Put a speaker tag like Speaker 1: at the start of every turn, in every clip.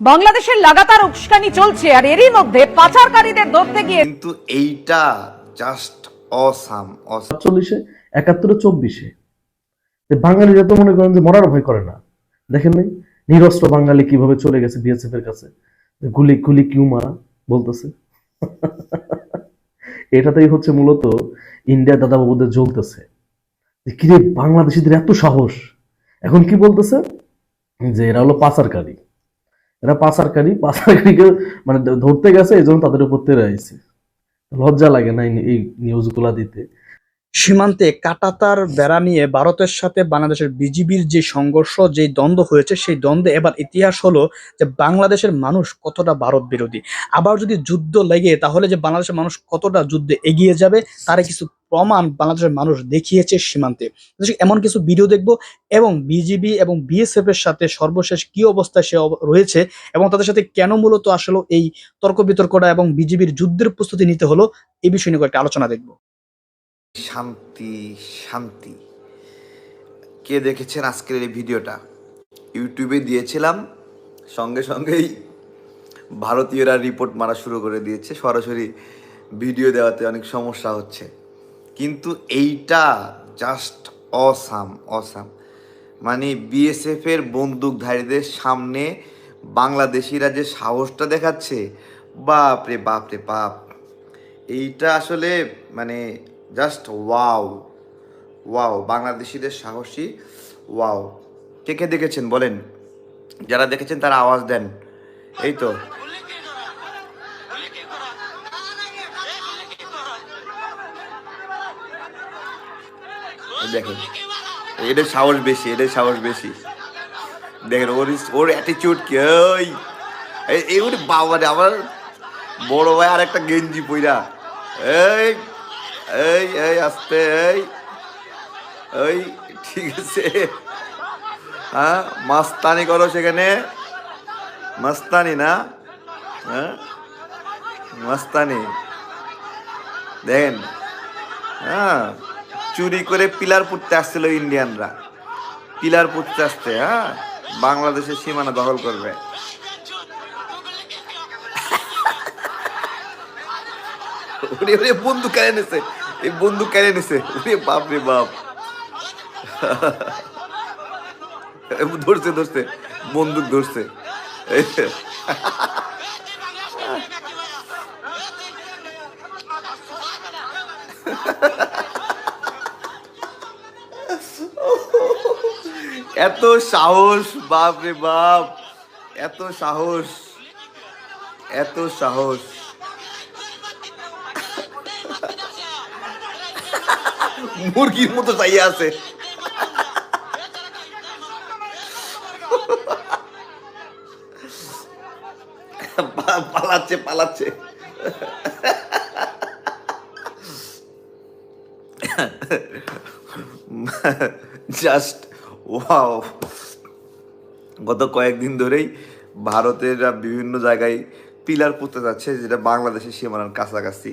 Speaker 1: বাংলাদেশের লাগাতার উস্কানি চলছে আর এরই মধ্যে পাচারকারীদের ধরতে গিয়ে
Speaker 2: কিন্তু এইটা জাস্ট অসাম অসাম
Speaker 3: সাতচল্লিশে একাত্তরে চব্বিশে। যে বাঙালিরা তো মনে করেন যে মরার ভয় করে না। দেখেন নাই? নিরস্ত্র বাঙালি কীভাবে চলে গেছে বিএসএফ এর কাছে? গুলি গুলি কিউ মারা বলতেছে। এটাতেই হচ্ছে মূলত ইন্ডিয়া দাদা বাবুদের জ্বলতেছে। যে কিরে বাংলাদেশিদের এত সাহস। এখন কি বলতেছে? যে এরা হলো পাচারকারী। এরা পাচারকারী, পাচারকারীকে মানে ধরতে গেছে এই জন্য তাদের উপর তেরে আইছে। লজ্জা লাগে না এই- এই নিউজগুলা দিতে।
Speaker 4: সীমান্তে কাটাতার বেড়া নিয়ে ভারতের সাথে বাংলাদেশের বিজিবির যে সংঘর্ষ, যে দ্বন্দ্ব হয়েছে, সেই দ্বন্দ্বে এবার ইতিহাস হলো যে বাংলাদেশের মানুষ কতটা ভারত বিরোধী। আবার যদি যুদ্ধ লেগে, তাহলে যে বাংলাদেশের মানুষ কতটা যুদ্ধে এগিয়ে যাবে, তার কিছু প্রমাণ বাংলাদেশের মানুষ দেখিয়েছে সীমান্তে। এমন কিছু ভিডিও দেখব এবং বিজিবি এবং বিএসএফ এর সাথে সর্বশেষ কি অবস্থায় সে রয়েছে এবং তাদের সাথে কেন মূলত আসলে এই তর্ক বিতর্কটা এবং বিজিবির যুদ্ধের প্রস্তুতি নিতে হলো এই বিষয় নিয়ে কয়েকটা আলোচনা দেখব।
Speaker 2: শান্তি শান্তি। কে দেখেছেন আজকের এই ভিডিওটা? ইউটিউবে দিয়েছিলাম, সঙ্গে সঙ্গেই ভারতীয়রা রিপোর্ট মারা শুরু করে দিয়েছে। সরাসরি ভিডিও দেওয়াতে অনেক সমস্যা হচ্ছে। কিন্তু এইটা জাস্ট অসাম অসাম মানে বিএসএফ এর বন্দুকধারীদের সামনে বাংলাদেশিরা যে সাহসটা দেখাচ্ছে বাপ রে বাপ রে বাপ। এইটা আসলে মানে জাস্ট ওয়াও ওয়াও বাংলাদেশিদের সাহসী ওয়াও কে কে দেখেছেন? বলেন। যারা দেখেছেন, তারা আওয়াজ দেন। এই তো। দেখেন। এদের সাহস বেশি, এদের সাহস বেশি। দেখেন, ওর ওর অ্যাটিটিউড কি? ওই এই- ওর বাবা আমার বড় ভাই আর একটা গেঞ্জি পইরা। এই। এই এই, আস্তে, এই। এই, ঠিক আছে। হ্যাঁ মাস্তানি করো সেখানে। মাস্তানি না? হ্যাঁ? মাস্তানি। দেখেন হ্যাঁ চুরি করে পিলার পুঁততে আসছিল ইন্ডিয়ানরা। পিলার পুঁততে আসতে হ্যাঁ? বাংলাদেশের সীমানা দখল করবে। বন্দুক কেড়ে নিছে এই বন্দুক কেড়ে নিছে। বাপ রে বাপ। ধরছে ধরছে। বন্দুক ধরছে। এত সাহস, বাপ রে বাপ। এত সাহস। এত সাহস। মুরগির মতো চাইয়া আছে। পালাচ্ছে পালাচ্ছে। জাস্ট ওয়াও গত কয়েকদিন ধরেই ভারতের বিভিন্ন জায়গায় পিলার পুঁততে যাচ্ছে, যেটা বাংলাদেশের সীমানার কাছাকাছি।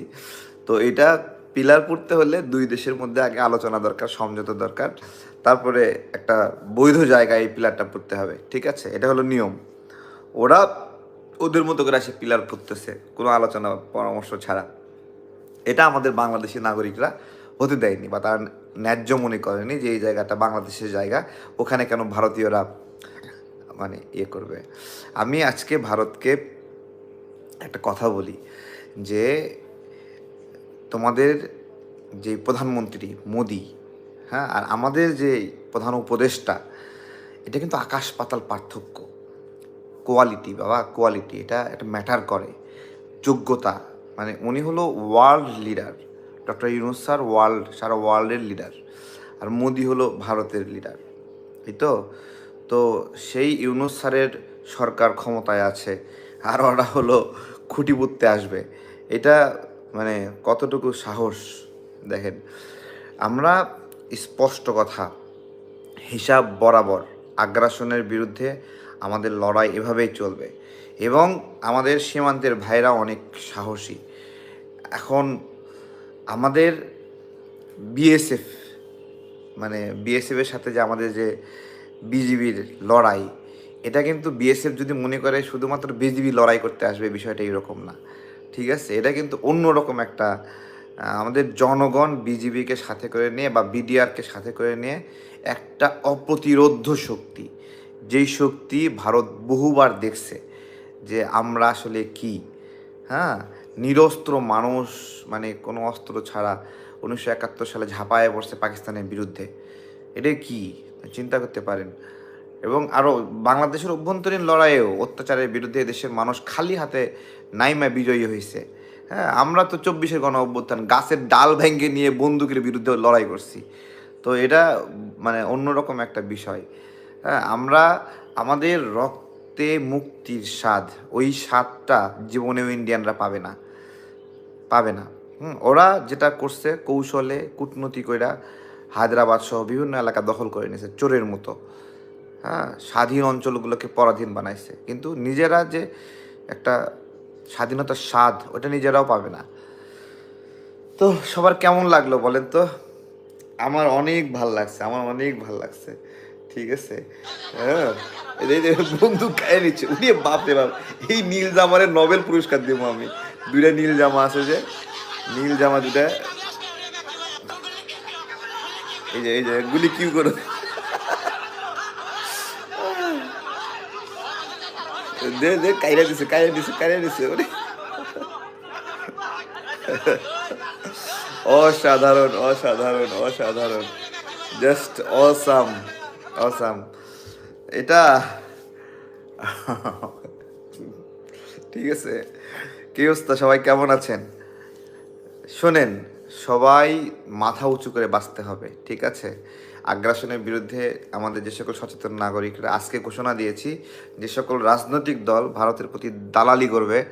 Speaker 2: তো এটা পিলার পুঁততে হলে দুই দেশের মধ্যে আগে আলোচনা দরকার, সমঝোতা দরকার। তারপরে একটা বৈধ জায়গায় এই পিলারটা পড়তে হবে, ঠিক আছে? এটা হলো নিয়ম। ওরা ওদের মতো করে এসে পিলার পড়তেছে, কোনো আলোচনা পরামর্শ ছাড়া। এটা আমাদের বাংলাদেশি নাগরিকরা হতে দেয়নি বা তারা ন্যায্য মনে করেনি যে এই জায়গাটা বাংলাদেশের জায়গা, ওখানে কেন ভারতীয়রা মানে ইয়ে করবে। আমি আজকে ভারতকে একটা কথা বলি যে তোমাদের যে প্রধানমন্ত্রী মোদি হ্যাঁ আর আমাদের যে প্রধান উপদেষ্টা, এটা কিন্তু আকাশ পাতাল পার্থক্য। কোয়ালিটি, বাবা, কোয়ালিটি, এটা একটা ম্যাটার করে। যোগ্যতা মানে উনি হলো world leader. Doctor Yunus sir world, সারা ওয়ার্ল্ডের লিডার। আর মোদি হলো ভারতের লিডার। এই তো? তো সেই ইউনুস স্যারের সরকার ক্ষমতায় আছে, আর ওরা হলো খুঁটি পুঁততে আসবে। এটা মানে কতটুকু সাহস দেখেন, আমরা স্পষ্ট কথা, হিসাব বরাবর আগ্রাসনের বিরুদ্ধে আমাদের লড়াই এভাবেই চলবে এবং আমাদের সীমান্তের ভাইরা অনেক সাহসী। এখন আমাদের বিএসএফ মানে বিএসএফের সাথে যে আমাদের যে বিজিবির লড়াই, এটা কিন্তু বিএসএফ যদি মনে করে শুধুমাত্র বিজিবি লড়াই করতে আসবে, বিষয়টা এরকম না। ঠিক আছে? এটা কিন্তু অন্যরকম একটা আমাদের জনগণ বিজিবিকে সাথে করে নিয়ে বা বিডিআরকে সাথে করে নিয়ে একটা অপ্রতিরোধ্য শক্তি। যেই শক্তি ভারত বহুবার দেখছে যে আমরা আসলে কি হ্যাঁ? নিরস্ত্র মানুষ মানে কোনো অস্ত্র ছাড়া উনিশশো একাত্তর সালে ঝাঁপায় পড়ছে পাকিস্তানের বিরুদ্ধে। এটা কি? চিন্তা করতে পারেন। এবং আরও বাংলাদেশের অভ্যন্তরীণ লড়াইয়েও অত্যাচারের বিরুদ্ধে দেশের মানুষ খালি হাতে নাইমা বিজয়ী হয়েছে হ্যাঁ আমরা তো চব্বিশের গণ অভ্যুত্থান গাছের ডাল ভেঙ্গে নিয়ে বন্দুকের বিরুদ্ধে লড়াই করছি। তো এটা মানে অন্যরকম একটা বিষয়। হ্যাঁ আমরা, আমাদের রক্তে মুক্তির স্বাদ, ওই স্বাদটা জীবনেও ইন্ডিয়ানরা পাবে না। পাবে না। ওরা যেটা করছে কৌশলে, কূটনৈতিক কইরা হায়দ্রাবাদ সহ বিভিন্ন এলাকা দখল করে নিয়েছে, চোরের মতো। হ্যাঁ স্বাধীন অঞ্চলগুলোকে পরাধীন বানাইছে। কিন্তু নিজেরা যে একটা স্বাধীনতার স্বাদ, ওটা নিজেরাও পাবে না। তো সবার কেমন লাগল বলেন তো? আমার অনেক ভালো লাগছে, আমার অনেক ভালো লাগছে, ঠিক আছে? হ্যাঁ? খাইয়ে নিচ্ছে, উনি বাপ রে বাপ, এই নীল জামারে নোবেল পুরস্কার দেবো আমি। দুইটা নীল জামা আছে যে, নীল জামা দুটা এই যে এই যে, গুলি কিউ করো দে দে, কাইরা দিছে কাইরা দিছে কাইরা দিছে, ওরে। অসাধারণ অসাধারণ অসাধারণ। জাস্ট অসাম অসাম এটা ঠিক আছে। কি অবস্থা? সবাই কেমন আছেন? শোনেন, সবাই মাথা উঁচু করে বাঁচতে হবে, ঠিক আছে? আগ্রাসনের বিরুদ্ধে আমাদের যে সকল সচেতন নাগরিকরা আজকে ঘোষণা দিয়েছি, যে সকল রাজনৈতিক দল ভারতের প্রতি দালালি করবে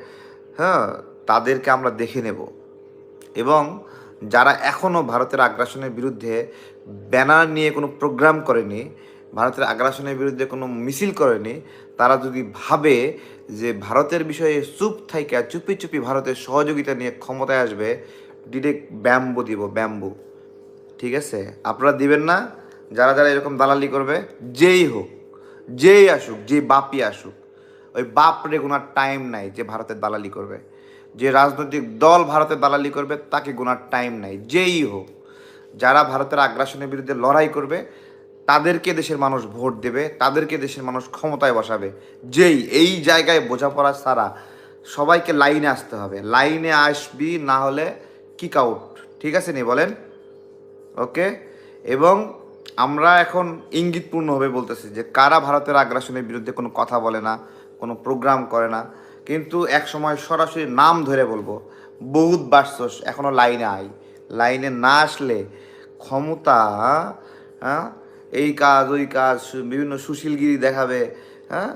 Speaker 2: হ্যাঁ তাদেরকে আমরা দেখে নেব। এবং যারা এখনও ভারতের আগ্রাসনের বিরুদ্ধে ব্যানার নিয়ে কোনো প্রোগ্রাম করেনি, ভারতের আগ্রাসনের বিরুদ্ধে কোনো মিছিল করেনি, তারা যদি ভাবে যে ভারতের বিষয়ে চুপ থাইকা, চুপি চুপি ভারতের সহযোগিতা নিয়ে ক্ষমতায় আসবে, ডিরেক্ট ব্যাম্বু দিব, ব্যাম্বু। ঠিক আছে? আপনারা দিবেন না? যারা যারা এরকম দালালি করবে, যেই হোক, যেই আসুক, যে বাপই আসুক, ওই বাপরে গোনার টাইম নাই যে ভারতের দালালি করবে। যে রাজনৈতিক দল ভারতের দালালি করবে, তাকে গোনার টাইম নাই। যেই হোক, যারা ভারতের আগ্রাসনের বিরুদ্ধে লড়াই করবে, তাদেরকে দেশের মানুষ ভোট দেবে, তাদেরকে দেশের মানুষ ক্ষমতায় বসাবে। যেই, এই জায়গায় বোঝাপড়া ছাড়া সবাইকে লাইনে আসতে হবে। লাইনে আসবি, না হলে কিক আউট ঠিক আছে নি? বলেন? ওকে এবং আমরা এখন ইঙ্গিতপূর্ণভাবে বলতেছি যে কারা ভারতের আগ্রাসনের বিরুদ্ধে কোনো কথা বলে না, কোনো প্রোগ্রাম করে না। কিন্তু এক সময় সরাসরি নাম ধরে বলব, বহুত বাসছস এখনও লাইনে আই। লাইনে না আসলে ক্ষমতা হ্যাঁ এই কাজ, ওই কাজ বিভিন্ন সুশীলগিরি দেখাবে হ্যাঁ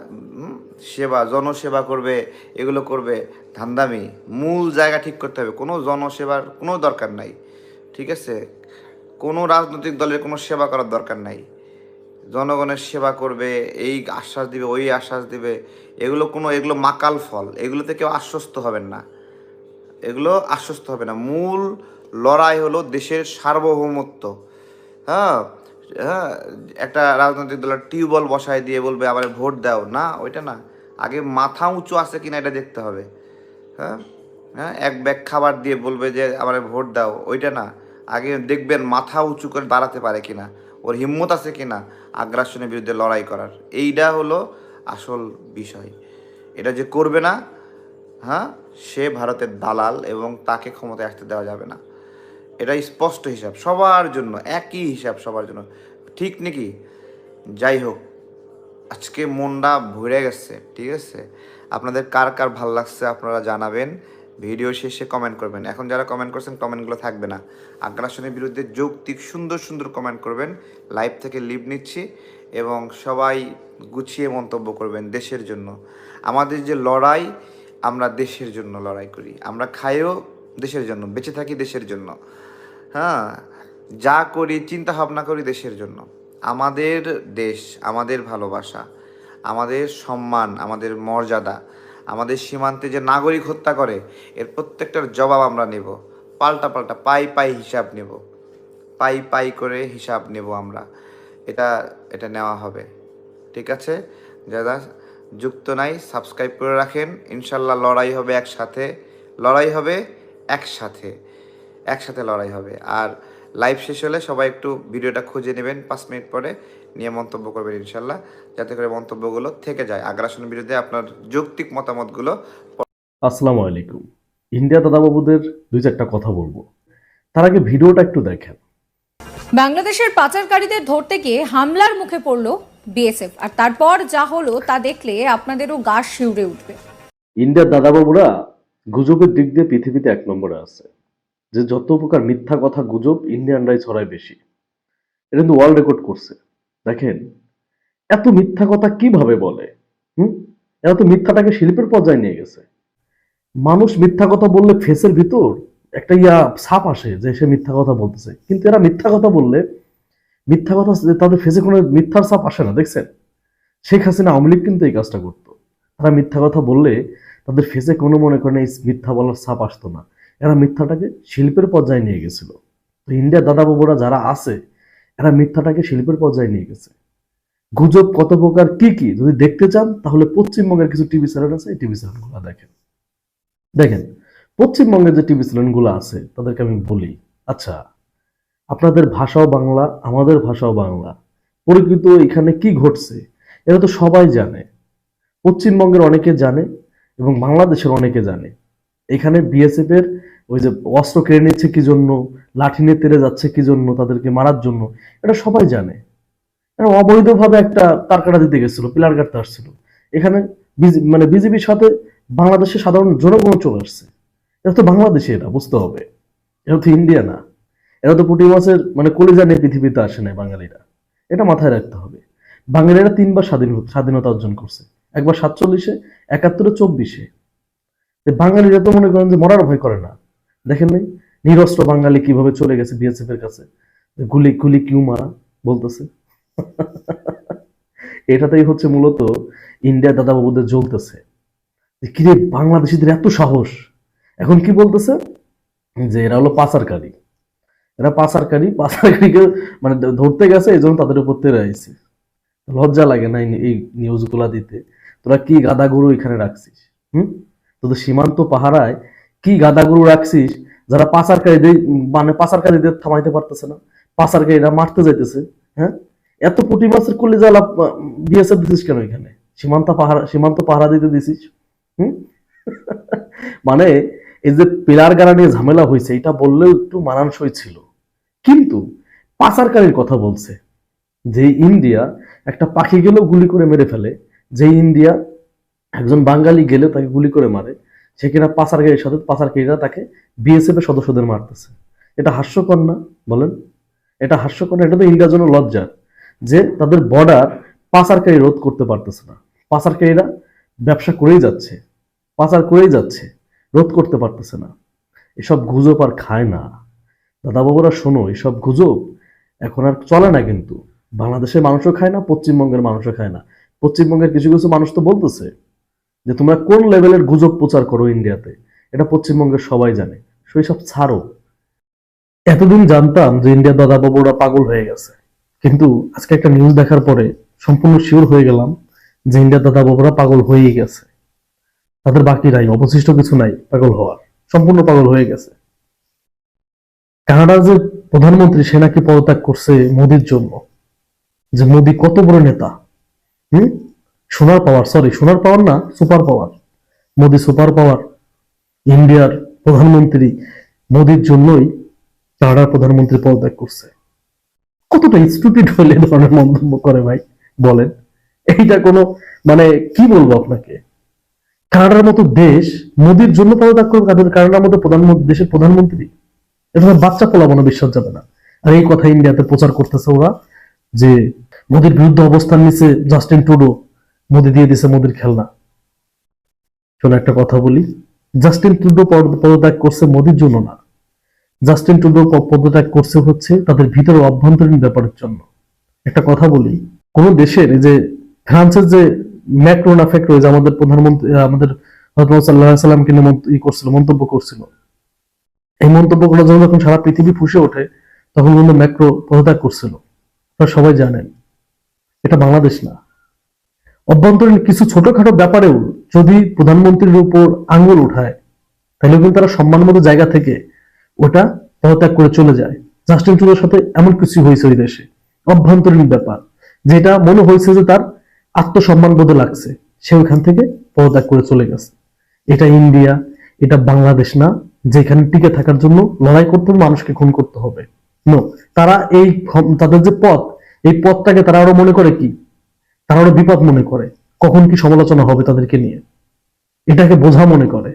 Speaker 2: সেবা, জনসেবা করবে, এগুলো করবে, ধান্দামি। মূল জায়গা ঠিক করতে হবে। কোনো জনসেবার কোনো দরকার নাই। ঠিক আছে? কোনো রাজনৈতিক দলের কোনো সেবা করার দরকার নাই। জনগণের সেবা করবে, এই আশ্বাস দিবে, ওই আশ্বাস দিবে। এগুলো কোনো, এগুলো মাকাল ফল। এগুলোতে কেউ আশ্বস্ত হবেন না। এগুলো আশ্বস্ত হবে না। মূল লড়াই হলো দেশের সার্বভৌমত্ব। হ্যাঁ হ্যাঁ একটা রাজনৈতিক দলের টিউবওয়েল বসায় দিয়ে বলবে আবার ভোট দাও। না, ওইটা না। আগে মাথা উঁচু আছে কিনা এটা দেখতে হবে। হ্যাঁ হ্যাঁ এক ব্যাগ খাবার দিয়ে বলবে যে, আমার ভোট দাও। ওইটা না। আগে দেখবেন মাথা উঁচু করে দাঁড়াতে পারে কিনা, ওর হিম্মত আছে কিনা আগ্রাসনের বিরুদ্ধে লড়াই করার। এইটা হলো আসল বিষয়। এটা যে করবে না হ্যাঁ সে ভারতের দালাল এবং তাকে ক্ষমতায় আসতে দেওয়া যাবে না। এটা স্পষ্ট হিসাব, সবার জন্য, একই হিসাব সবার জন্য। ঠিক নাকি? যাই হোক, আজকে মনটা ভরে গেছে, ঠিক আছে? আপনাদের কার কার ভালো লাগছে আপনারা জানাবেন। ভিডিও শেষে কমেন্ট করবেন। এখন যারা কমেন্ট করছেন কমেন্টগুলো থাকবে না। আগ্রাসনের বিরুদ্ধে যৌক্তিক, সুন্দর সুন্দর কমেন্ট করবেন। লাইভ থেকে লিভ নিচ্ছি এবং সবাই গুছিয়ে মন্তব্য করবেন দেশের জন্য। আমাদের যে লড়াই, আমরা দেশের জন্য লড়াই করি। আমরা খাইও দেশের জন্য, বেঁচে থাকি দেশের জন্য। হ্যাঁ যা করি, চিন্তা ভাবনা করি দেশের জন্য। আমাদের দেশ, আমাদের ভালোবাসা, আমাদের সম্মান, আমাদের মর্যাদা আমাদের সীমান্তে যে নাগরিক হত্যা করে, এর প্রত্যেকটার জবাব আমরা নেব। পাল্টা পাল্টা পাই পাই হিসাব নেব। পাই পাই করে হিসাব নেব আমরা। এটা এটা নেওয়া হবে। ঠিক আছে? যারা যুক্ত নাই, সাবস্ক্রাইব করে রাখেন। ইনশাল্লাহ লড়াই হবে একসাথে। লড়াই হবে একসাথে। একসাথে লড়াই হবে। আর লাইভ শেষ হলে সবাই একটু ভিডিওটা খুঁজে নেবেন পাঁচ মিনিট পরে। নিয়ে মন্তব্য করবেন ইনশাল্লাহ যাতে করে মন্তব্যগুলো থেকে যায়। আগ্রাসনের বিরুদ্ধে আপনার যৌক্তিক মতামতগুলো
Speaker 3: আসসালামু আলাইকুম। ইন্ডিয়া দাদাবাবুদের দুই চারটা কথা বলব। তার আগে ভিডিওটা একটু দেখেন।
Speaker 5: বাংলাদেশের পাচারকারীদের ধরতে গিয়ে হামলার মুখে পড়ল বিএসএফ আর তারপর যা হলো তা দেখলে আপনাদেরও গা শিউরে উঠবে।
Speaker 3: ইন্ডিয়ার দাদাবাবুরা গুজবের দিক দিয়ে পৃথিবীতে এক নম্বরে আছে। যে যত প্রকার মিথ্যা কথা গুজব ইন্ডিয়ানরাই ছড়ায় বেশি। এটা কিন্তু ওয়ার্ল্ড রেকর্ড করছে। দেখেন, এত মিথ্যা কথা কীভাবে বলে? হুম? এরা তো মিথ্যাটাকে শিল্পের পর্যায়ে নিয়ে গেছে। মানুষ মিথ্যা কথা বললে ফেসের ভিতর একটা ইয়া ছাপ আসে যে সে মিথ্যা কথা বলতেছে। কিন্তু এরা মিথ্যা কথা বললে মিথ্যা কথা তাদের ফেসে কোনো মিথ্যার ছাপ আসে না, দেখছেন? শেখ হাসিনা আওয়ামী লীগ কিন্তু এই কাজটা করতো। তারা মিথ্যা কথা বললে তাদের ফেসে কোনো মনে করেন এই মিথ্যা বলার ছাপ আসতো না। এরা মিথ্যাটাকে শিল্পের পর্যায়ে নিয়ে গেছিল। তো ইন্ডিয়ার দাদাবাবুরা যারা আছে এরা মিথ্যাটাকে শিল্পের পর্যায়ে নিয়ে গেছে। গুজব কত প্রকার, কি কি? যদি দেখতে চান, তাহলে পশ্চিমবঙ্গের কিছু টিভি চ্যানেল আছে, এই টিভি চ্যানেলগুলো দেখেন। দেখেন পশ্চিমবঙ্গের যে টিভি চ্যানেলগুলো আছে, তাদেরকে আমি বলি আচ্ছা আপনাদের ভাষাও বাংলা, আমাদের ভাষাও বাংলা পরিচিত এখানে কি ঘটছে? এটা তো সবাই জানে। পশ্চিমবঙ্গের অনেকে জানে এবং বাংলাদেশের অনেকে জানে। এখানে বিএসএফ এর ওই যে অস্ত্র কেড়ে নিচ্ছে কি জন্য? লাঠি নিয়ে তেড়ে যাচ্ছে কি জন্য তাদেরকে মারার জন্য? এটা সবাই জানে। এরা অবৈধভাবে একটা তারকাটা দিতে গেছিল, পিলার কাটতে আসছিল। এখানে মানে বিজেপির সাথে বাংলাদেশের সাধারণ জনগণ চলে আসছে। এটা তো বাংলাদেশে এটা, বুঝতে হবে। এটা তো ইন্ডিয়া না। এরা তো পুটি মাছের মানে কলিজা নিয়ে পৃথিবীতে আসে নাই বাঙালিরা। এটা মাথায় রাখতে হবে। বাঙালিরা তিনবার স্বাধীন স্বাধীনতা অর্জন করছে। একবার সাতচল্লিশে, একাত্তরে চব্বিশে। বাঙালিরা তো মনে করেন যে মরার ভয় করে না। দেখেন নাই? নিরস্ত্র বাঙালি কীভাবে চলে গেছে বিএসএফ এর কাছে? গুলি গুলি কিউ মারা, বলতেছে। এটাতেই হচ্ছে মূলত ইন্ডিয়া দাদাবাবুদের জ্বলতেছে। যে কিরে বাংলাদেশিদের এত সাহস? এখন কি বলতেছে? যে এরা হলো পাচারকারী। এরা পাচারকারী, পাচারকারীকে মানে ধরতে গেছে এই জন্য তাদের উপর তেরে আইছে। লজ্জা লাগে না এই- নিউজগুলা দিতে। তোরা কি গাদা গরু এখানে রাখছিস? হুম? তোদের সীমান্ত পাহারায় কি গাদা গরু রাখছিস? যারা পাচারকারীদের মানে পাচারকারীদের থামাইতে পারতেছে না। পাচারকারীরা মারতে যাইতেছে হ্যাঁ? এত কোটি মাছের কলি জ্বালা বিএসএফ দিছিস কেন এখানে? সীমান্ত পাহারা সীমান্ত পাহারা দিতে দিছিস মানে এই যে পিলার গাড়া নিয়ে ঝামেলা হয়েছে এটা বললেও একটু মানানসই ছিল। কিন্তু পাচারকারীর কথা বলছে যে ইন্ডিয়া একটা পাখি গেলেও গুলি করে মেরে ফেলে, যে ইন্ডিয়া একজন বাঙালি গেলে তাকে গুলি করে মারে সে কিনা পাচারকারীর সাথে পাচারকারীরা তাকে বিএসএফ এর সদস্যদের মারতেছে। এটা হাস্যকর না? বলেন। এটা হাস্যকর না, এটা তো ইন্ডিয়ার জন্য লজ্জার যে তাদের বর্ডার পাচারকারী রোধ করতে পারতেছে না। পাচারকারীরা ব্যবসা করেই যাচ্ছে, পাচার করেই যাচ্ছে, রোধ করতে পারতেছে না। এসব গুজব আর খায় না। দাদা বাবুরা শোনো, এসব গুজব এখন আর চলে না কিন্তু। বাংলাদেশের মানুষও খায় না, পশ্চিমবঙ্গের মানুষও খায় না। পশ্চিমবঙ্গের কিছু কিছু মানুষ তো বলতেছে যে তোমরা কোন লেভেলের গুজব প্রচার করো ইন্ডিয়াতে, এটা পশ্চিমবঙ্গের সবাই জানে। সব ছাড়ো। এতদিন জানতাম যে ইন্ডিয়ার দাদা বাবুরা পাগল হয়ে গেছে। কিন্তু আজকে একটা নিউজ দেখার পরে সম্পূর্ণ শিওর হয়ে গেলাম যে ইন্ডিয়ার দাদা বাবুরা পাগল হয়েই গেছে। তাদের বাকি নাই, অবশিষ্ট কিছু নাই, পাগল হওয়ার। সম্পূর্ণ পাগল হয়ে গেছে। কানাডার যে প্রধানমন্ত্রী, সে নাকি পদত্যাগ করছে মোদির জন্য। যে মোদি কত বড় নেতা, হুম? সোনার পাওয়ার সরি সোনার পাওয়ার না super power Modi super power ইন্ডিয়ার প্রধানমন্ত্রী মোদির জন্যই কানাডার প্রধানমন্ত্রী পদত্যাগ করছে। কতটা স্টুপিড হলে ধরনের মন্তব্য করে ভাই, বলেন। এইটা কোনো মানে কি বলব আপনাকে? কানাডার মতো দেশ মোদির জন্য পদত্যাগ করবে কাদের কানাডার মতো প্রধানমন্ত্রী দেশের প্রধানমন্ত্রী এটা বাচ্চা পোলাবনো বিশ্বাস যাবে না। আর এই কথা ইন্ডিয়াতে প্রচার করতেছে ওরা, যে মোদির বিরুদ্ধে অবস্থান নিছে জাস্টিন টুডো মোদি দিয়ে দিছে মোদির খেলনা। শোনো, একটা কথা বলি। জাস্টিন টুডো পদ- পদত্যাগ করছে মোদির জন্য না। জাস্টিন টুডো পদত্যাগ করছে হচ্ছে তাদের ভিতরে অভ্যন্তরীণ ব্যাপারের জন্য। একটা কথা বলি, কোন দেশের যে ফ্রান্সের যে ম্যাক্রো না ফ্যাক্রো যে আমাদের প্রধানমন্ত্রী, আমাদের হজরত সাল্লাহ সাল্লামকে নিয়ে করছিল, মন্তব্য করছিল। এই মন্তব্যগুলো যখন যখন সারা পৃথিবী ফুসে ওঠে, তখন কিন্তু ম্যাক্রো পদত্যাগ করছিল। আপনারা সবাই জানেন, এটা বাংলাদেশ না। অভ্যন্তরীণ কিছু ছোটখাটো ব্যাপারেও যদি প্রধানমন্ত্রীর উপর আঙ্গুল উঠায় তাহলে কিন্তু তারা সম্মান মতো জায়গা থেকে ওটা পদত্যাগ করে চলে যায়। জাস্টিন ট্রুডোর সাথে এমন কিছু হয়েছে ওই দেশে। অভ্যন্তরীণ ব্যাপার। যেটা মনে হয়েছে যে তার আত্মসম্মান বোধে লাগছে, সে ওখান থেকে পদত্যাগ করে চলে গেছে। এটা ইন্ডিয়া, এটা বাংলাদেশ না, যেখানে টিকে থাকার জন্য লড়াই করতে হবে, মানুষকে খুন করতে হবে। নো তারা এই তাদের যে পথ, এই পথটাকে তারা আরও মনে করে কি? তারা আরও বিপদ মনে করে। কখন কি সমালোচনা হবে তাদেরকে নিয়ে? এটাকে বোঝা মনে করে।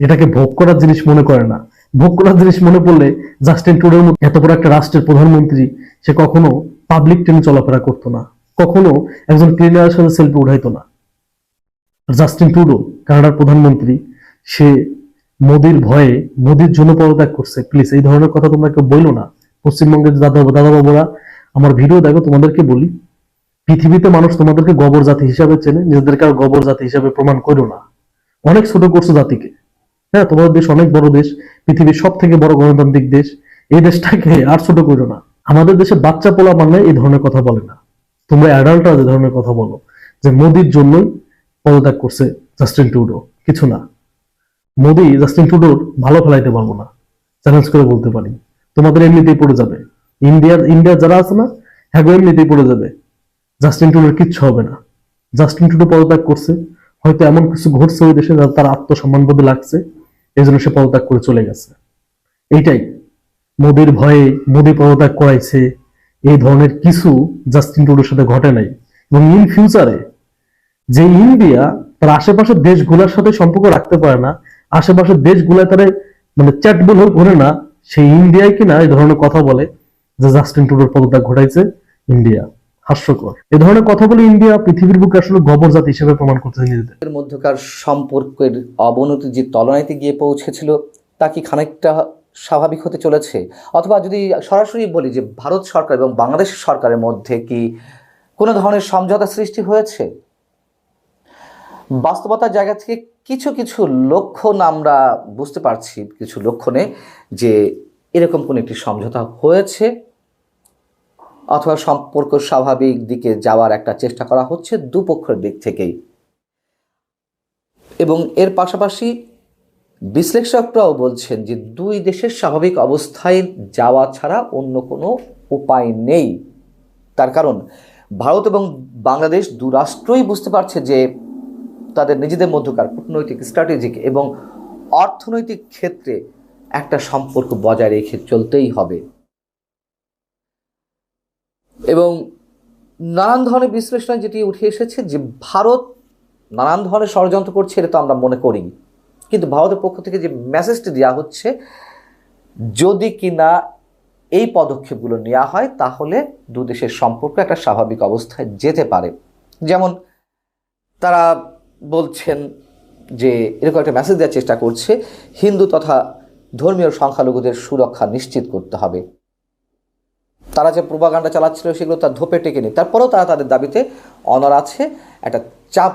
Speaker 3: এটাকে ভোগ করার জিনিস মনে করে না। ভোগ করার জিনিস মনে পড়লে জাস্টিন ট্রুডোর মতো এত বড় একটা রাষ্ট্রের প্রধানমন্ত্রী, সে কখনো পাবলিক ট্রেনে চলাফেরা করতো না। কখনো একজন ক্লিনারের সাথে সেলফি উঠাইতো না। জাস্টিন ট্রুডো, কানাডার প্রধানমন্ত্রী, সে মোদির ভয়ে মোদির জন্য পদত্যাগ করছে। প্লিজ, এই ধরনের কথা তোমরা কেউ বইলো না। পশ্চিমবঙ্গের দাদা দাদা বাবুরা আমার ভিডিও দেখো, তোমাদেরকে বলি পৃথিবীতে মানুষ তোমাদেরকে গবর জাতি হিসাবে চেনে, নিজেদেরকে আর গবর জাতি হিসাবে প্রমাণ করো না। অনেক ছোট করছ জাতিকে। হ্যাঁ তোমাদের দেশ অনেক বড় দেশ, পৃথিবীর সব থেকে বড় গণতান্ত্রিক দেশ। এই দেশটাকে আর ছোট করো না। আমাদের দেশে বাচ্চা পোলা বাংলায় এই ধরনের কথা বলে না। তোমরা অ্যাডাল্টরা যে ধরনের কথা বলো, যে মোদির জন্যই পদত্যাগ করছে জাস্টিন টুডো কিছু না। মোদি জাস্টিন ট্রুডোর ভালো ফেলাইতে পারব না চ্যালেঞ্জ করে বলতে পারি। তোমাদের এমনিতেই পড়ে যাবে। ইন্ডিয়ার ইন্ডিয়ার যারা আছে না হ্যাগো এমনিতেই পড়ে যাবে। জাস্টিন ট্রুডোর কিচ্ছু হবে না। জাস্টিন ট্রুডো পদত্যাগ করছে। হয়তো এমন কিছু ঘটছে ওই দেশে যা তার আত্মসম্মান বোধে লাগছে এই জন্য সে পদত্যাগ করে চলে গেছে। এইটাই। মোদির ভয়ে মোদি পদত্যাগ করাইছে। এই ধরনের কিছু জাস্টিন ট্রুডোর সাথে ঘটে নাই। এবং ইন ফিউচারে যে ইন্ডিয়া তার আশেপাশের দেশগুলোর সাথে সম্পর্ক রাখতে পারে না, আশেপাশের দেশগুলায় তারা মানে চ্যাট বলে ঘুরে না সেই ইন্ডিয়ায় কিনা এই ধরনের কথা বলে যে জাস্টিন ট্রুডোর পদত্যাগ ঘটাইছে ইন্ডিয়া হাস্যকর। এ ধরনের কথা বলে ইন্ডিয়া পৃথিবীর বুকে আসলে গবর জাতি হিসেবে প্রমাণ করতেছে নিজেদের।
Speaker 6: মধ্যকার সম্পর্কের অবনতি যে তলনাইতে গিয়ে পৌঁছেছিল, তা কি খানিকটা স্বাভাবিক হতে চলেছে? অথবা যদি সরাসরি বলি যে ভারত সরকার এবং বাংলাদেশ সরকারের মধ্যে কি কোনো ধরনের সমঝোতা সৃষ্টি হয়েছে? বাস্তবতার জায়গা থেকে কিছু কিছু লক্ষণ আমরা বুঝতে পারছি, কিছু লক্ষণে যে এরকম কোনো একটি সমঝোতা হয়েছে। অথবা সম্পর্ক স্বাভাবিক দিকে যাওয়ার একটা চেষ্টা করা হচ্ছে দুপক্ষের দিক থেকেই। এবং এর পাশাপাশি বিশ্লেষকরাও বলছেন যে দুই দেশের স্বাভাবিক অবস্থায় যাওয়া ছাড়া অন্য কোনো উপায় নেই। তার কারণ, ভারত এবং বাংলাদেশ দু রাষ্ট্রই বুঝতে পারছে যে তাদের নিজেদের মধ্যকার কূটনৈতিক স্ট্র্যাটেজিক এবং অর্থনৈতিক ক্ষেত্রে একটা সম্পর্ক বজায় রেখে চলতেই হবে। এবং নানান ধরনের বিশ্লেষণ যেটি উঠে এসেছে যে ভারত নানান ধরনের ষড়যন্ত্র করছে, এটা তো আমরা মনে করি কিন্তু ভারতের পক্ষ থেকে যে মেসেজটি দেওয়া হচ্ছে, যদি কিনা এই পদক্ষেপগুলো নেওয়া হয়, তাহলে দু দেশের সম্পর্ক একটা স্বাভাবিক অবস্থায় যেতে পারে। যেমন তারা বলছেন যে, এরকম একটা মেসেজ দেওয়ার চেষ্টা করছে, হিন্দু তথা ধর্মীয় সংখ্যালঘুদের সুরক্ষা নিশ্চিত করতে হবে। তারা যে প্রোপাগান্ডা চালাচ্ছিল সেগুলো তার ধোপে টেকে টেকেনি। তারপরেও তারা তাদের দাবিতে অনর আছে। একটা চাপ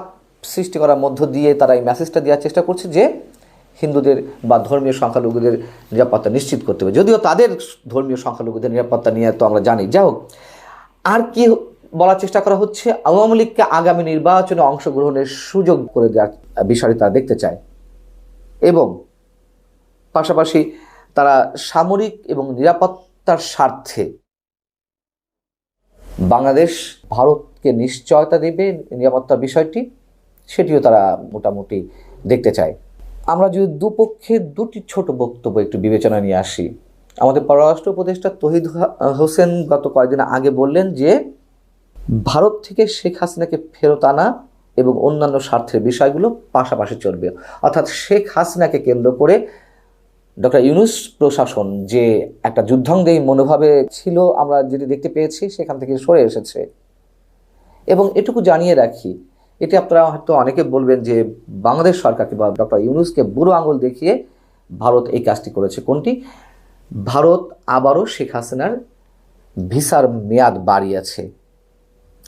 Speaker 6: সৃষ্টি করার মধ্য দিয়ে তারা এই মেসেজটা দেওয়ার চেষ্টা করছে যে হিন্দুদের বা ধর্মীয় সংখ্যালঘুদের নিরাপত্তা নিশ্চিত করতে হবে। যদিও তাদের ধর্মীয় সংখ্যালঘুদের নিরাপত্তা নিয়ে তো আমরা জানি। যাই হোক, আর কি বলার চেষ্টা করা হচ্ছে? আওয়ামী লীগকে আগামী নির্বাচনে অংশগ্রহণের সুযোগ করে দেওয়ার বিষয়টি তারা দেখতে চায়। এবং পাশাপাশি তারা সামরিক এবং নিরাপত্তার স্বার্থে বাংলাদেশ ভারতকে নিশ্চয়তা দেবে নিরাপত্তার বিষয়টি, সেটিও তারা মোটামুটি দেখতে চায়। আমরা যদি দুপক্ষের দুটি ছোট বক্তব্য একটু বিবেচনা নিয়ে আসি, আমাদের পররাষ্ট্র উপদেষ্টা তহিদ হোসেন গত কয়েকদিন আগে বললেন যে, ভারত থেকে শেখ হাসিনাকে ফেরত আনা এবং অন্যান্য স্বার্থের বিষয়গুলো পাশাপাশি চলবে। অর্থাৎ শেখ হাসিনাকে কেন্দ্র করে ডক্টর ইউনুস প্রশাসন যে একটা যুদ্ধাঙ্গী মনোভাবে ছিল, আমরা যেটি দেখতে পেয়েছি, সেখান থেকে সরে এসেছে। এবং এটুকু জানিয়ে রাখি, এটি আপনারা হয়তো অনেকে বলবেন যে বাংলাদেশ সরকারকে বা ডক্টর ইউনুসকে বুড়ো আঙুল দেখিয়ে ভারত এই কাজটি করেছে কোনটি? ভারত আবারও শেখ হাসিনার ভিসার মেয়াদ বাড়িয়েছে।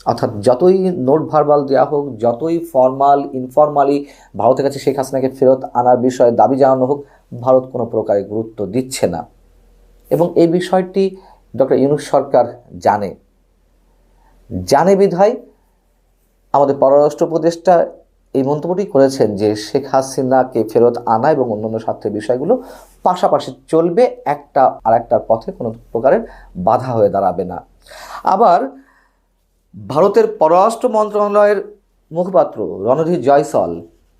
Speaker 6: অর্থাৎ যতই নোট ভার্বাল দেওয়া হোক, যতই ফর্মাল, ইনফর্মালি ভারতের কাছে শেখ হাসিনাকে ফেরত আনার বিষয়ে দাবি জানানো হোক, ভারত কোনো প্রকারে গুরুত্ব দিচ্ছে না। এবং এই বিষয়টি ডক্টর ইউনুস সরকার জানে। জানে বিধায় আমাদের পররাষ্ট্র উপদেষ্টা এই মন্তব্যটি করেছেন যে শেখ হাসিনাকে ফেরত আনা এবং অন্যান্য স্বার্থের বিষয়গুলো পাশাপাশি চলবে, একটা আর একটার পথে কোনো প্রকারের বাধা হয়ে দাঁড়াবে না। আবার ভারতের পররাষ্ট্র মন্ত্রণালয়ের মুখপাত্র রণধীর জয়সল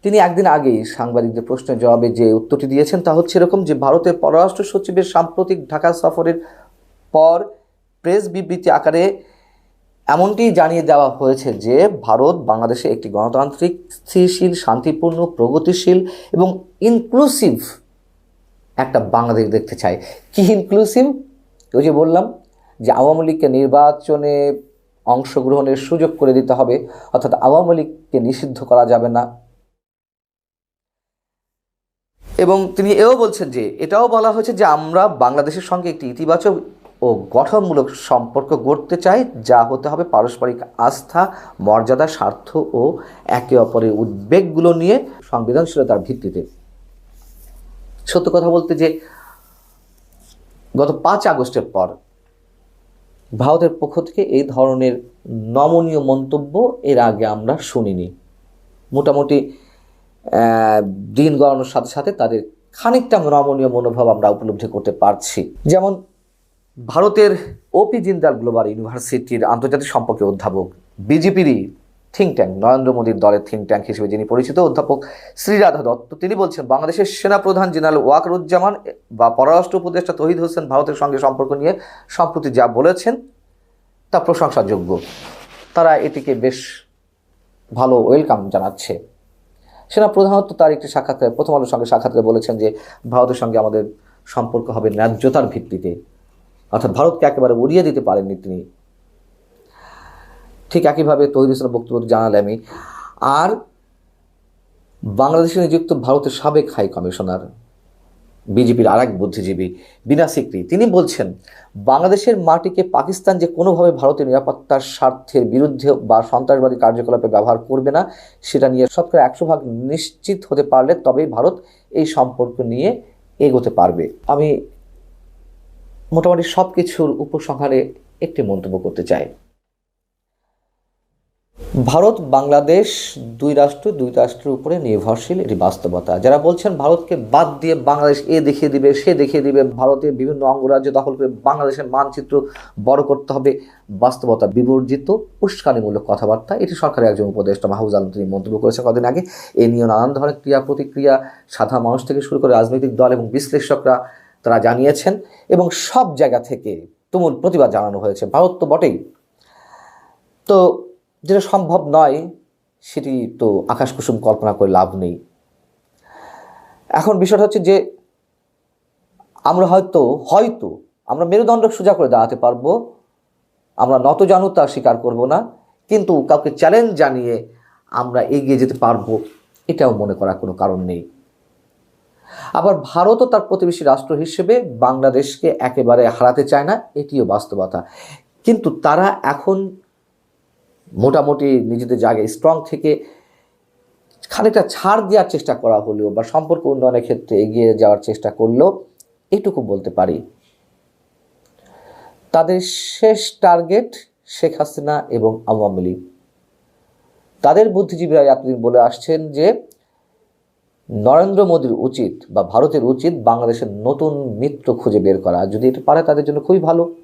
Speaker 6: তিনি একদিন আগেই সাংবাদিকদের প্রশ্নের জবাবে যে উত্তরটি দিয়েছেন তা হচ্ছে এরকম যে ভারতের পররাষ্ট্র সচিবের সাম্প্রতিক ঢাকা সফরের পর প্রেস বিবৃতি আকারে এমনটি জানিয়ে দেওয়া হয়েছে যে ভারত বাংলাদেশে একটি গণতান্ত্রিক স্থিরশীল শান্তিপূর্ণ, প্রগতিশীল এবং ইনক্লুসিভ একটা বাংলাদেশ দেখতে চায়। কি ইনক্লুসিভ ওই যে বললাম যে আওয়ামী লীগকে নির্বাচনে অংশগ্রহণের সুযোগ করে দিতে হবে, অর্থাৎ আওয়ামী লীগকে নিষিদ্ধ করা যাবে না। এবং তিনি এও বলছেন যে, এটাও বলা হয়েছে যে আমরা বাংলাদেশের সঙ্গে একটি ইতিবাচক ও গঠনমূলক সম্পর্ক গড়তে চাই, যা হতে হবে পারস্পরিক আস্থা, মর্যাদা, স্বার্থ ও একে অপরের উদ্বেগগুলো নিয়ে সংবেদনশীলতার ভিত্তিতে। সত্য কথা বলতে যে, গত পাঁচ আগস্টের পর ভারতের পক্ষ থেকে এই ধরনের নমনীয় মন্তব্য এর আগে আমরা শুনিনি। মোটামুটি দিন গড়ানোর সাথে সাথে তাদের খানিকটা নমনীয় মনোভাব আমরা উপলব্ধি করতে পারছি। যেমন, ভারতের ওপি জিন্দাল গ্লোবাল ইউনিভার্সিটির আন্তর্জাতিক সম্পর্কে অধ্যাপক বিজেপিরই থিঙ্ক ট্যাঙ্ক নরেন্দ্র মোদীর দলের থিঙ্ক ট্যাঙ্ক হিসেবে যিনি পরিচিত অধ্যাপক শ্রীরাধা দত্ত, তিনি বলছেন, বাংলাদেশের সেনাপ্রধান জেনারেল ওয়াকরুজ্জামান বা পররাষ্ট্র উপদেষ্টা তহিদ হোসেন ভারতের সঙ্গে সম্পর্ক নিয়ে সম্প্রতি যা বলেছেন তা প্রশংসাযোগ্য। তারা এটিকে বেশ ভালো ওয়েলকাম জানাচ্ছে। সেনা প্রধানত তার একটি সাক্ষাৎকার, প্রথম আলোর সঙ্গে সাক্ষাৎকার বলেছেন যে, ভারতের সঙ্গে আমাদের সম্পর্ক হবে ন্যায্যতার ভিত্তিতে। অর্থাৎ ভারতকে একেবারে উড়িয়ে দিতে পারেননি তিনি ঠিক একইভাবে তহিদ হোসেনের বক্তব্য জানালে আমি। আর বাংলাদেশে নিযুক্ত ভারতের সাবেক হাই কমিশনার, বিজেপির আর এক বুদ্ধিজীবী বিনা সিকরি, তিনি বলছেন, বাংলাদেশের মাটিকে পাকিস্তান যে কোনোভাবে ভারতের নিরাপত্তার স্বার্থের বিরুদ্ধে বা সন্ত্রাসবাদী কার্যকলাপে ব্যবহার করবে না, সেটা নিয়ে শতকরা একশো ভাগ নিশ্চিত হতে পারলে তবেই ভারত এই সম্পর্ক নিয়ে এগোতে পারবে। আমি মোটামুটি সব কিছুর উপসংহারে একটি মন্তব্য করতে চাই। ভারত, বাংলাদেশ দুই রাষ্ট্র, দুই রাষ্ট্রের উপরে নির্ভরশীল, এটি বাস্তবতা। যারা বলছেন ভারতকে বাদ দিয়ে বাংলাদেশ এ দেখিয়ে দিবে, সে দেখিয়ে দিবে ভারতের বিভিন্ন অঙ্গরাজ্য দখল করে বাংলাদেশের মানচিত্র বড় করতে হবে, বাস্তবতা বিবর্জিত, উস্কানিমূলক কথাবার্তা, এটি সরকারের একজন উপদেষ্টা মাহবুজ আলম তিনি মন্তব্য করেছেন কদিন আগে। এ নিয়ে নানান ধরনের ক্রিয়া প্রতিক্রিয়া, সাধারণ মানুষ থেকে শুরু করে রাজনৈতিক দল এবং বিশ্লেষকরা তারা জানিয়েছেন এবং সব জায়গা থেকে তুমুল প্রতিবাদ জানানো হয়েছে। ভারত তো বটেই। তো যেটা সম্ভব নয়, সেটি তো আকাশ কুসুম কল্পনা করে লাভ নেই। এখন বিষয়টা হচ্ছে যে, আমরা হয়তো হয়তো আমরা মেরুদণ্ড সোজা করে দাঁড়াতে পারব, আমরা নতজানুতা স্বীকার করব না, কিন্তু কাউকে চ্যালেঞ্জ জানিয়ে আমরা এগিয়ে যেতে পারব, এটাও মনে করার কোনো কারণ নেই। আবার ভারতও তার প্রতিবেশী রাষ্ট্র হিসেবে বাংলাদেশকে একেবারে হারাতে চায় না, এটিও বাস্তবতা। কিন্তু তারা এখন মোটামুটি নিজেদের জায়গায় স্ট্রং থেকে খানিকটা ছাড় দেওয়ার চেষ্টা করা হলেও বা সম্পর্ক উন্নয়নের ক্ষেত্রে এগিয়ে যাওয়ার চেষ্টা করলেও এটুকু বলতে পারি। তাদের শেষ টার্গেট শেখ হাসিনা এবং আওয়ামী লীগ। তাদের বুদ্ধিজীবীরা এতদিন বলে আসছেন যে, নরেন্দ্র মোদীর উচিত বা ভারতের উচিত বাংলাদেশের নতুন মিত্র খুঁজে বের করা। যদি এটা পারে তাদের জন্য খুবই ভালো।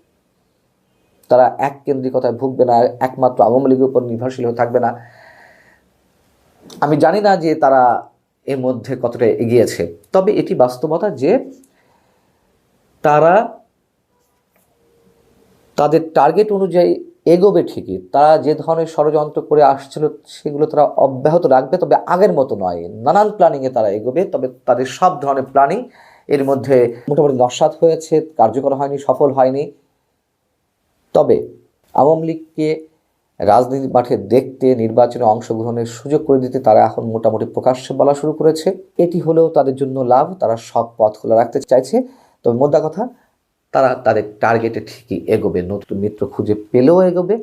Speaker 6: তারা এক কেন্দ্রিকতায় ভুগবে না, একমাত্র আওয়ামী লীগের উপর নির্ভরশীল হয়ে থাকবে না। আমি জানি না যে তারা এর মধ্যে কতটা এগিয়েছে, তবে এটি বাস্তবতা যে তারা তাদের টার্গেট অনুযায়ী এগোবে ঠিকই। তারা যে ধরনের ষড়যন্ত্র করে আসছিল, সেগুলো তারা অব্যাহত রাখবে, তবে আগের মতো নয়। নানান প্ল্যানিংয়ে তারা এগোবে, তবে তাদের সব ধরনের প্ল্যানিং এর মধ্যে মোটামুটি নস্বাত হয়েছে, কার্যকর হয়নি, সফল হয়নি। তবে আওয়ামী লীগকে রাজনীতি মাঠে দেখতে, নির্বাচনে অংশগ্রহণের সুযোগ করে দিতে তারা এখন মোটামুটি প্রকাশ্যে বলা শুরু করেছে। এটি হলেও তাদের জন্য লাভ, তারা সব পথ খোলা রাখতে চাইছে। তবে মোদ্দা কথা, তারা তাদের টার্গেটে ঠিকই এগোবে। নতুন মিত্র খুঁজে পেলেও এগোবে,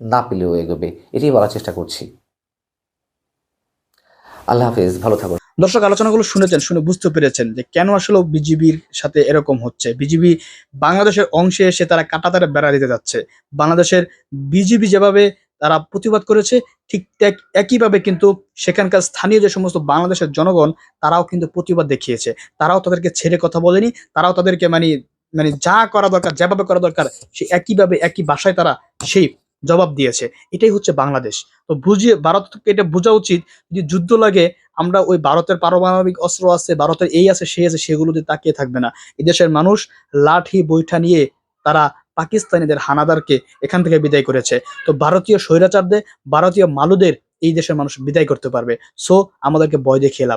Speaker 6: না পেলেও এগোবে এটি বলার চেষ্টা করছি। আল্লাহ হাফিজ, ভালো থাকুন।
Speaker 4: দর্শক, আলোচনাগুলো শুনেছেন, শুনে বুঝতে পেরেছেন যে কেন আসলে বিজিবির সাথে এরকম হচ্ছে। বিজিবি বাংলাদেশের অংশে এসে তারা কাটাতারে বেড়া দিতে যাচ্ছে। বাংলাদেশের বিজিবি যেভাবে তারা প্রতিবাদ করেছে, ঠিক এক- একইভাবে কিন্তু সেখানকার স্থানীয় যে সমস্ত বাংলাদেশের জনগণ, তারাও কিন্তু প্রতিবাদ দেখিয়েছে। তারাও তাদেরকে ছেড়ে কথা বলেনি, তারাও তাদেরকে মানে মানে যা করা দরকার, যেভাবে করা দরকার, সে একইভাবে, একই ভাষায় তারা সেই জবাব দিয়েছে। এটাই হচ্ছে বাংলাদেশ। তো বুঝিয়ে, ভারতকে এটা বোঝা উচিত যদি যুদ্ধ লাগে, আমরা ওই ভারতের পারমাণবিক অস্ত্র আছে, ভারতের এই আছে, সেই আছে, সেগুলোতে তাকিয়ে থাকবে না। এদেশের মানুষ লাঠি, বৈঠা নিয়ে তারা পাকিস্তানিদের হানাদারকে এখান থেকে বিদায় করেছে। তো ভারতীয় স্বৈরাচারদের, ভারতীয় মালুদের এই দেশের মানুষ বিদায় করতে পারবে। সো, আমাদেরকে ভয় দেখিয়ে লাভ।